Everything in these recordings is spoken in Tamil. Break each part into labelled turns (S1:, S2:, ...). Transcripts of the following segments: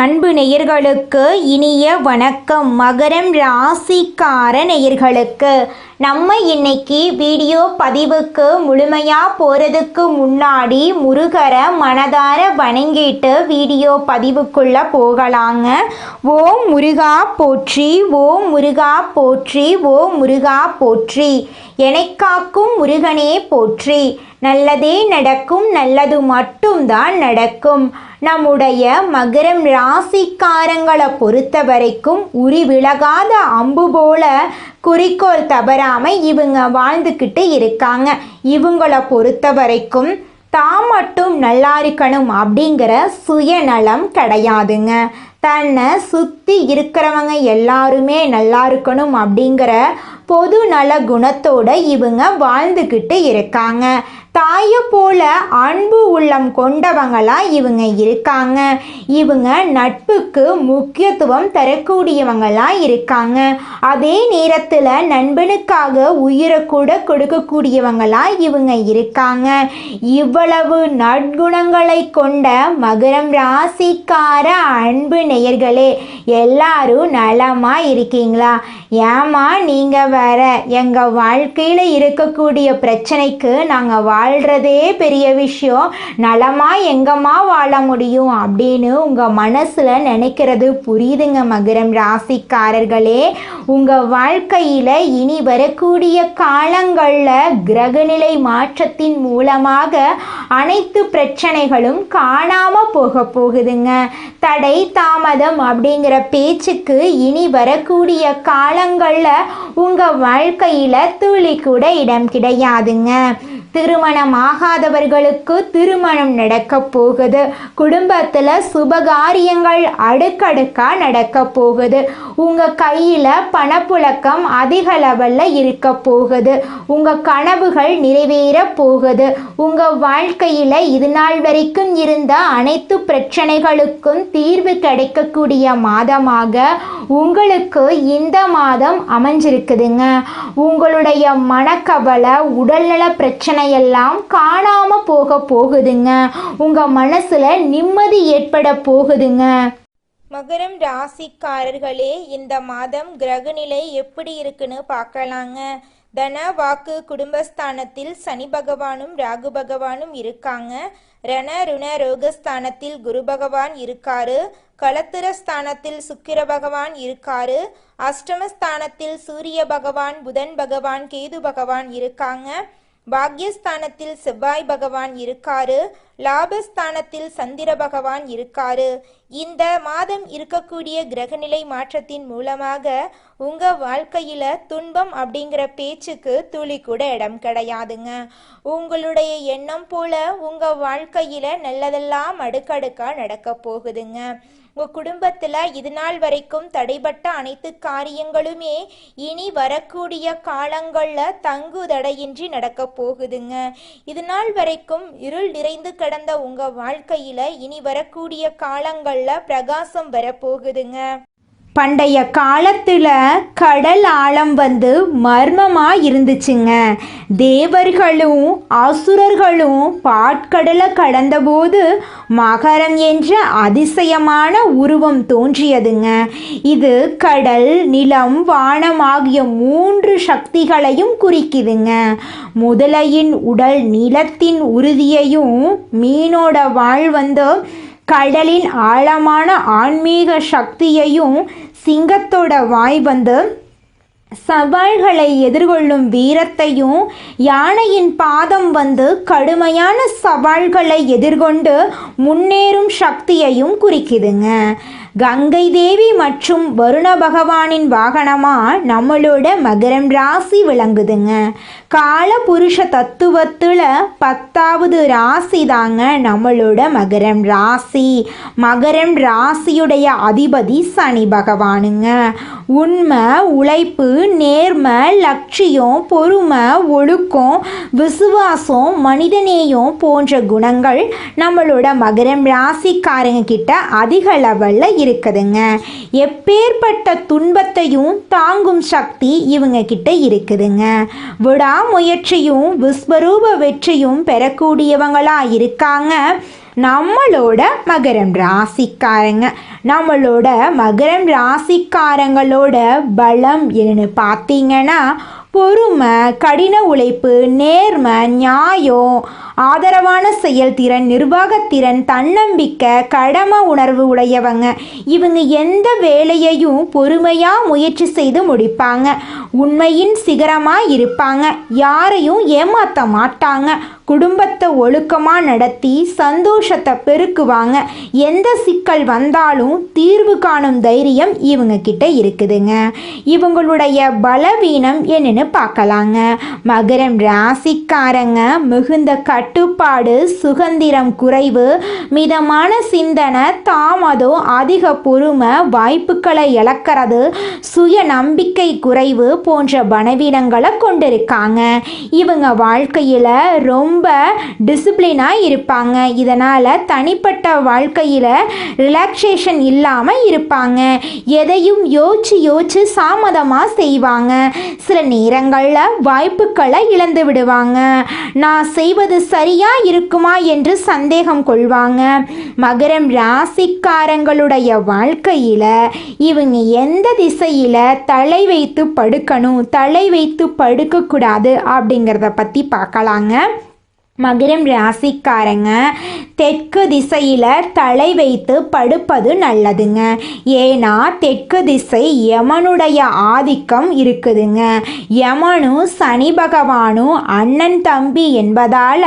S1: அன்பு நேயர்களுக்கு இனிய வணக்கம். மகரம் ராசிக்கார நேயர்களுக்கு நம்ம இன்னைக்கு வீடியோ பதிவுக்கு முழுமையாக போகிறதுக்கு முன்னாடி முருகரை மனதார வணங்கிட்டு வீடியோ பதிவுக்குள்ளே போகலாங்க. ஓம் முருகா போற்றி ஓம் முருகா போற்றி ஓம் முருகா போற்றி. எனக்காக்கும் முருகனே போற்றி. நல்லதே நடக்கும் நல்லது மட்டும்தான் நடக்கும். நம்முடைய மகரம் ராசிக்காரங்களை பொறுத்த வரைக்கும் உரி விலகாத அம்பு போல குறிக்கோள் தவறாமல் இவங்க வாழ்ந்துக்கிட்டு இருக்காங்க. இவங்களை பொறுத்த வரைக்கும் தான் மட்டும் நல்லா இருக்கணும் அப்படிங்கிற சுயநலம் கிடையாதுங்க. தன்னை சுற்றி இருக்கிறவங்க எல்லாருமே நல்லா இருக்கணும் அப்படிங்கிற பொது நல குணத்தோடு இவங்க வாழ்ந்துக்கிட்டு இருக்காங்க. தாயை போல அன்பு உள்ளம் கொண்டவங்களா இவங்க இருக்காங்க. இவங்க நட்புக்கு முக்கியத்துவம் தரக்கூடியவங்களா இருக்காங்க. அதே நேரத்தில் நண்பனுக்காக உயிரை கூட கொடுக்கக்கூடியவங்களா இவங்க இருக்காங்க. இவ்வளவு நற்குணங்களை கொண்ட மகரம் ராசிக்கார அன்பு நேயர்களே எல்லாரும் நலமா இருக்கீங்களா? ஏமா நீங்கள் வேற எங்கள் வாழ்க்கையில் இருக்கக்கூடிய பிரச்சனைக்கு நாங்கள் வாழ்கிறதே பெரிய விஷயம். நலமா எங்கம்மா வாழ முடியும் அப்படின்னு உங்கள் மனசில் நினைக்கிறது புரியுதுங்க மகரம் ராசிக்காரர்களே. உங்கள் வாழ்க்கையில் இனி வரக்கூடிய காலங்களில் கிரகநிலை மாற்றத்தின் மூலமாக அனைத்து பிரச்சனைகளும் காணாமல் போக போகுதுங்க. தடை தாமதம் அப்படிங்கிற பேச்சுக்கு இனி வரக்கூடிய காலங்களில் உங்கள் வாழ்க்கையில் துளி கூட இடம் கிடையாதுங்க. திருமணம் ஆகாதவர்களுக்கு திருமணம் நடக்க போகுது. குடும்பத்தில் சுபகாரியங்கள் அடுக்கடுக்காக நடக்க போகுது. உங்கள் கையில் பணப்புழக்கம் அதிக லெவலில் இருக்க போகுது. உங்கள் கனவுகள் நிறைவேற போகுது. உங்கள் வாழ்க்கையில் இது நாள் வரைக்கும் இருந்த அனைத்து பிரச்சனைகளுக்கும் தீர்வு கிடைக்கக்கூடிய மாதமாக உங்களுக்கு இந்த மாதம் அமைஞ்சிருக்குதுங்க. உங்களுடைய மனக்கவலை உடல்நல பிரச்சனை எல்லாம் காணாம போக போகுதுங்க. உங்க மனசுல நிம்மதி ஏற்பட போகுதுங்க. மகரம் ராசிக்காரர்களே இந்த மாதம் கிரகநிலை எப்படி இருக்குன்னு பார்க்கலாங்க. தன வாக்கு குடும்பஸ்தானத்தில் சனி பகவானும் ராகு பகவானும் இருக்காங்க. ரண ருண ரோகஸ்தானத்தில் குரு பகவான் இருக்காரு. களத்திர ஸ்தானத்தில் சுக்கிர பகவான் இருக்காரு. அஷ்டமஸ்தானத்தில் சூரிய பகவான் புதன் பகவான் கேது பகவான் இருக்காங்க. பாக்யஸ்தானத்தில் செவ்வாய் பகவான் இருக்காரு லாபஸ்தானத்தில் சந்திர பகவான் இருக்காரு. இந்த மாதம் இருக்கக்கூடிய கிரகநிலை மாற்றத்தின் மூலமாக உங்க வாழ்க்கையில துன்பம் அப்படிங்கிற பேச்சுக்கு துளி கூட இடம் கிடையாதுங்க. உங்களுடைய எண்ணம் போல உங்க வாழ்க்கையில நல்லதெல்லாம் அடுக்கடுக்கா நடக்க போகுதுங்க. உங்கள் குடும்பத்தில் இது நாள் வரைக்கும் தடைபட்ட அனைத்து காரியங்களுமே இனி வரக்கூடிய காலங்களில் தங்கு தடையின்றி நடக்க போகுதுங்க. இது நாள் வரைக்கும் இருள் நிறைந்து கடந்த உங்கள் வாழ்க்கையில் இனி வரக்கூடிய காலங்களில் பிரகாசம் வரப்போகுதுங்க. பண்டைய காலத்தில் கடல் ஆழம் வந்து மர்மமாக இருந்துச்சுங்க தேவர்களும் அசுரர்களும் பாட்கடலை கடந்தபோது மகரம் என்ற அதிசயமான உருவம் தோன்றியதுங்க. இது கடல் நிலம் வானம் ஆகிய மூன்று சக்திகளையும் குறிக்குதுங்க. முதலையின் உடல் நிலத்தின் உறுதியையும் மீனோட வாழ் வந்து கடலின் ஆழமான ஆன்மீக சக்தியையும் சிங்கத்தோட வாய் வந்து சவால்களை எதிர்கொள்ளும் வீரத்தையும் யானையின் பாதம் வந்து கடுமையான சவால்களை எதிர்கொண்டு முன்னேறும் சக்தியையும் குறிக்குதுங்க. கங்கை தேவி மற்றும் வருண பகவானின் வாகனமாக நம்மளோட மகரம் ராசி விளங்குதுங்க. கால புருஷ தத்துவத்தில் பத்தாவது ராசி தாங்க நம்மளோட மகரம் ராசி. மகரம் ராசியுடைய அதிபதி சனி பகவானுங்க. உண்மை உழைப்பு நேர்மை லட்சியம் பொறுமை ஒழுக்கம் விசுவாசம் மனிதநேயம் போன்ற குணங்கள் நம்மளோட மகரம் ராசிக்காரங்க கிட்ட அதிக லெவலில் இருக்குதுங்க. எப்பேற்பட்ட துன்பத்தையும் தாங்கும் சக்தி இவங்க கிட்ட இருக்குதுங்க. விடாமுயற்சியும் விஸ்வரூப வெற்றியும் பெறக்கூடியவங்களா இருக்காங்க. நம்மளோட மகரம் ராசிக்காரங்க. நம்மளோட மகரம் ராசிக்காரங்களோட பலம் என்னன்னு பார்த்தீங்கன்னா பொறுமை கடின உழைப்பு நேர்மை நியாயம் ஆதரவான செயல்திறன் நிர்வாகத்திறன் தன்னம்பிக்கை கடமை உணர்வு உடையவங்க. இவங்க எந்த வேலையையும் பொறுமையாக முயற்சி செய்து முடிப்பாங்க. உண்மையின் சிகரமாக இருப்பாங்க. யாரையும் ஏமாற்ற மாட்டாங்க. குடும்பத்தை ஒழுக்கமாக நடத்தி சந்தோஷத்தை பெருக்குவாங்க. எந்த சிக்கல் வந்தாலும் தீர்வு காணும் தைரியம் இவங்க கிட்ட இருக்குதுங்க. இவங்களுடைய பலவீனம் என்னன்னு பார்க்கலாங்க. மகரம் ராசிக்காரங்க மிகுந்த கட் கட்டுப்பாடு சுதந்திரம் குறைவு மிதமான சிந்தனை தாமதம் அதிக பொறுமை வாய்ப்புகளை இழக்கிறது சுய நம்பிக்கை குறைவு போன்ற பணவீனங்களை கொண்டிருக்காங்க. இவங்க வாழ்க்கையில் ரொம்ப டிசிப்ளினாக இருப்பாங்க. இதனால் தனிப்பட்ட வாழ்க்கையில் ரிலாக்ஸேஷன் இல்லாமல் இருப்பாங்க. எதையும் யோசிச்சு யோசிச்சு சாமதமாக செய்வாங்க. சில நேரங்களில் வாய்ப்புகளை இழந்து விடுவாங்க. நான் செய்வது சரியா இருக்குமா என்று சந்தேகம் கொள்வாங்க. மகரம் ராசிக்காரங்களுடைய வாழ்க்கையில் இவங்க எந்த திசையில் தலை வைத்து படுக்கணும் தலை வைத்து படுக்கக்கூடாது அப்படிங்கிறத பற்றி பார்க்கலாங்க. மகரம் ராசிக்காரங்க தெற்கு திசையில் தலை வைத்து படுப்பது நல்லதுங்க. ஏன்னா தெற்கு திசை யமனுடைய ஆதிக்கம் இருக்குதுங்க. யமனும் சனி பகவானும் அண்ணன் தம்பி என்பதால்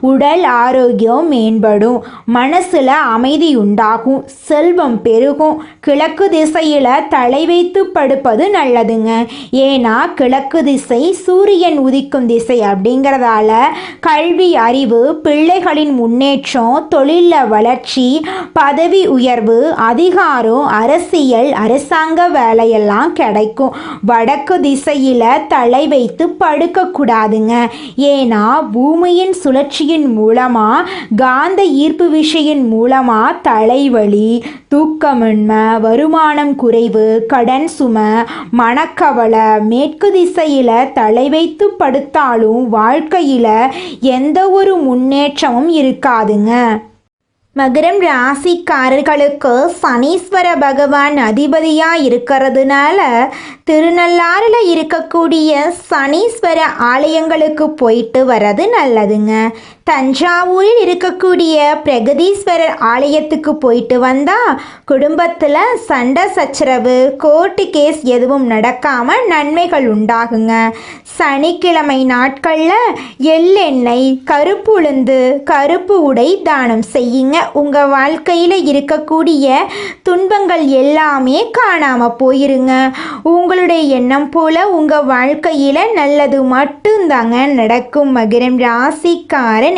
S1: உடல் ஆரோக்கியம் மேம்படும். மனசில் அமைதி உண்டாகும். செல்வம் பெருகும். கிழக்கு திசையில் தலை வைத்து படுப்பது நல்லதுங்க. ஏன்னா கிழக்கு திசை சூரியன் உதிக்கும் திசை அப்படிங்கிறதால கல்வி அறிவு பிள்ளைகளின் முன்னேற்றம் தொழில வளர்ச்சி பதவி உயர்வு அதிகாரம் அரசியல் அரசாங்க வேலையெல்லாம் கிடைக்கும். வடக்கு திசையில் தலை வைத்து படுக்கக்கூடாதுங்க ஏன்னா பூமியின் சுழற்சியின் மூலமாக காந்த ஈர்ப்பு விசையின் மூலமாக தலைவலி தூக்கமின்மை வருமானம் குறைவு கடன் சுமை மனக்கவலை மேற்கு திசையில் தலை வைத்து படுத்தாலும் வாழ்க்கையில் எந்த ஒரு முன்னேற்றமும் இருக்காதுங்க. மகரம் ராசிக்காரர்களுக்கு சனீஸ்வர பகவான் அதிபதியாக இருக்கிறதுனால திருநள்ளாறில் இருக்கக்கூடிய சனீஸ்வர ஆலயங்களுக்கு போயிட்டு வர்றது நல்லதுங்க. தஞ்சாவூரில் இருக்கக்கூடிய பிரகதீஸ்வரர் ஆலயத்துக்கு போயிட்டு வந்தால் குடும்பத்தில் சண்டை சச்சரவு கோர்ட்டு கேஸ் எதுவும் நடக்காமல் நன்மைகள் உண்டாகுங்க. சனிக்கிழமை நாட்களில் எள்ளெண்ணெய் கருப்பு உளுந்து கருப்பு உடை தானம் செய்யுங்க. உங்கள் வாழ்க்கையில் இருக்கக்கூடிய துன்பங்கள் எல்லாமே காணாமல் போயிருங்க. உங்களுடைய எண்ணம் போல் உங்கள் வாழ்க்கையில் நல்லது மட்டும்தாங்க நடக்கும். மகிரம் ராசிக்காரன்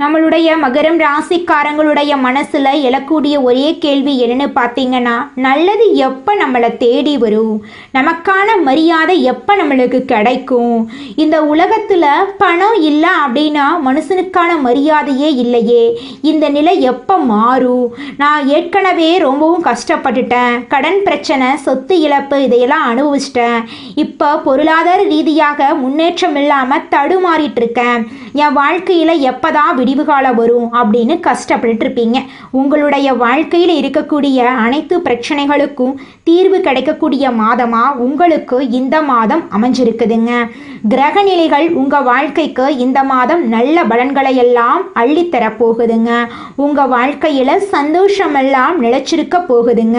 S1: நம்மளுடைய மகரம் ராசிக்காரங்களுடைய மனசில் எழக்கூடிய ஒரே கேள்வி என்னன்னு பார்த்தீங்கன்னா நல்லது எப்போ நம்மளை தேடி வரும்? நமக்கான மரியாதை எப்போ நம்மளுக்கு கிடைக்கும்? இந்த உலகத்தில் பணம் இல்லை அப்படின்னா மனுஷனுக்கான மரியாதையே இல்லையே. இந்த நிலை எப்போ மாறும்? நான் ஏற்கனவே ரொம்பவும் கஷ்டப்பட்டுட்டேன். கடன் பிரச்சனை சொத்து இழப்பு இதையெல்லாம் அனுபவிச்சிட்டேன். இப்போ பொருளாதார ரீதியாக முன்னேற்றம் இல்லாமல் தடுமாறிட்டு இருக்கேன். என் வாழ்க்கையில் எப்போ தான் விடிவு காலம் வரும் அப்படின்னு கஷ்டப்பட்டு இருப்பீங்க உங்களுடைய வாழ்க்கையில் இருக்கக்கூடிய அனைத்து பிரச்சனைகளுக்கும் தீர்வு கிடைக்கக்கூடிய மாதமாக உங்களுக்கு இந்த மாதம் அமைஞ்சிருக்குதுங்க. கிரகநிலைகள் உங்கள் வாழ்க்கைக்கு இந்த மாதம் நல்ல பலன்களை எல்லாம் அள்ளித்தர போகுதுங்க. உங்கள் வாழ்க்கையில் சந்தோஷமெல்லாம் நிலச்சிருக்க போகுதுங்க.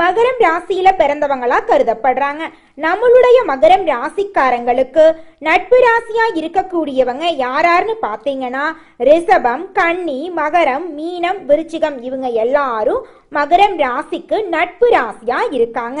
S1: மகரம் ராசியில பிறந்தவங்களா கருதப்படுறாங்க. நம்மளுடைய மகரம் ராசிக்காரங்களுக்கு நட்பு ராசியா இருக்கக்கூடியவங்க யாராருன்னு பாத்தீங்கன்னா ரிஷபம் கன்னி மகரம் மீனம் விருச்சிகம் இவங்க எல்லாரும் மகரம் ராசிக்கு நட்பு ராசியா இருக்காங்க.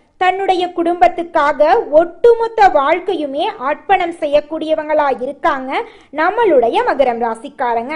S1: தன்னுடைய குடும்பத்துக்காக ஒட்டுமொத்த வாழ்க்கையுமே அர்ப்பணம் செய்யக்கூடியவங்களா இருக்காங்க நம்மளுடைய மகரம் ராசிக்காரங்க.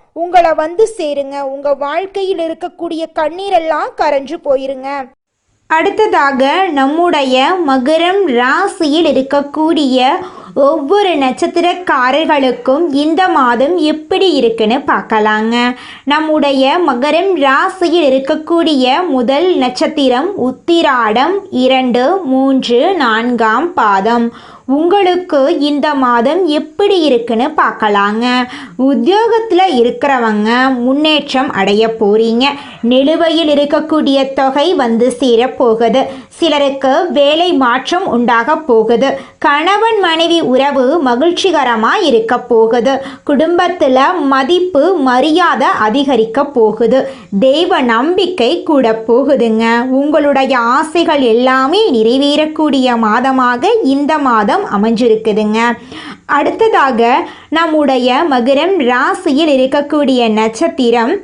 S1: உங்களை வந்து சேருங்க. உங்க வாழ்க்கையில் இருக்கக்கூடிய கண்ணீரெல்லாம் கரைஞ்சு போயிருங்க.
S2: அடுத்ததாக நம்முடைய மகரம் ராசியில் இருக்கக்கூடிய ஒவ்வொரு நட்சத்திரக்காரர்களுக்கும் இந்த மாதம் எப்படி இருக்குன்னு பார்க்கலாங்க. நம்முடைய மகரம் ராசியில் இருக்கக்கூடிய முதல் நட்சத்திரம் உத்திராடம் இரண்டு மூன்று நான்காம் பாதம். உங்களுக்கு இந்த மாதம் எப்படி இருக்குன்னு பார்க்கலாங்க. உத்தியோகத்தில் இருக்கிறவங்க முன்னேற்றம் அடைய போறீங்க. நிலுவையில் இருக்கக்கூடிய தொகை வந்து சேரப்போகுது. சிலருக்கு வேலை மாற்றம் உண்டாக போகுது. கணவன் மனைவி உறவு மகிழ்ச்சிகரமாக இருக்க போகுது. குடும்பத்தில் மதிப்பு மரியாதை அதிகரிக்க போகுது. தெய்வ நம்பிக்கை கூட போகுதுங்க. உங்களுடைய ஆசைகள் எல்லாமே நிறைவேறக்கூடிய மாதமாக இந்த மாதம் அமைஞ்சிருக்குதுங்க. அடுத்ததாக நம்முடைய மகரம் ராசியில் இருக்கக்கூடிய நட்சத்திரம்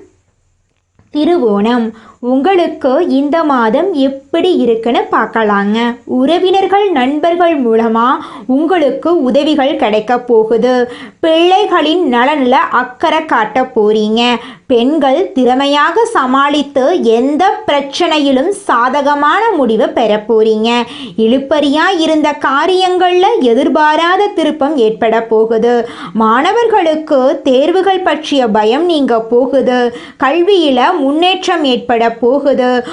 S2: திருவோணம். உங்களுக்கு இந்த மாதம் எப்படி இருக்குன்னு பார்க்கலாங்க. உறவினர்கள் நண்பர்கள் மூலமாக உங்களுக்கு உதவிகள் கிடைக்க போகுது. பிள்ளைகளின் நலனில் அக்கறை காட்ட போறீங்க. பெண்கள் திறமையாக சமாளித்து எந்த பிரச்சனையிலும் சாதகமான முடிவை பெற போறீங்க. இழுப்பறியா இருந்த காரியங்களில் எதிர்பாராத திருப்பம் ஏற்பட போகுது. மாணவர்களுக்கு தேர்வுகள் பற்றிய பயம் நீங்க போகுது. கல்வியில முன்னேற்றம் ஏற்பட போகுது.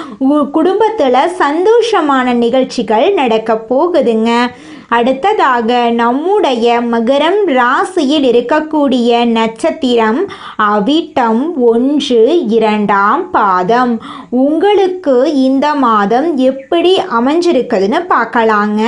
S2: குடும்பத்தில் சந்தோஷமான நிகழ்ச்சிகள் நடக்க போகுதுங்க.
S1: அடுத்ததாக நம்முடைய மகரம் ராசியில் இருக்கக்கூடிய நட்சத்திரம் அவிட்டம் ஒன்று இரண்டாம் பாதம். உங்களுக்கு இந்த மாதம் எப்படி அமைஞ்சிருக்குதுன்னு பார்க்கலாங்க.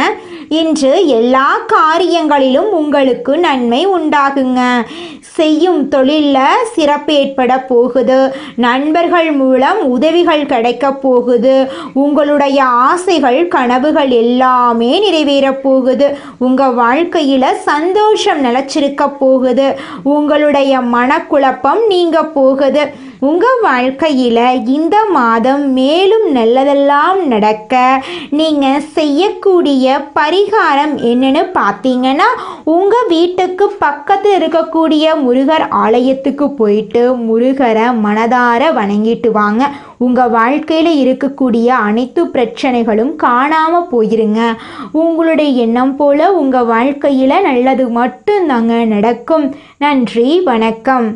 S1: இன்று எல்லா காரியங்களிலும் உங்களுக்கு நன்மை உண்டாகுங்க. செய்யும் தொழிலில் சிறப்பு ஏற்பட போகுது. நண்பர்கள் மூலம் உதவிகள் கிடைக்க போகுது. உங்களுடைய ஆசைகள் கனவுகள் எல்லாமே நிறைவேற போகுது உங்கள் வாழ்க்கையில் சந்தோஷம் நிலச்சிருக்க போகுது. உங்களுடைய மனக்குழப்பம் நீங்க போகுது. உங்கள் வாழ்க்கையில் இந்த மாதம் மேலும் நல்லதெல்லாம் நடக்க நீங்கள் செய்யக்கூடிய பரிகாரம் என்னென்னு பார்த்தீங்கன்னா உங்கள் வீட்டுக்கு பக்கத்தில் இருக்கக்கூடிய முருகர் ஆலயத்துக்கு போயிட்டு முருகரை மனதார வணங்கிட்டு வாங்க. உங்கள் வாழ்க்கையில் இருக்கக்கூடிய அனைத்து பிரச்சனைகளும் காணாமல் போயிருங்க. உங்களுடைய எண்ணம் போல் உங்கள் வாழ்க்கையில் நல்லது மட்டும்தாங்க நடக்கும். நன்றி வணக்கம்.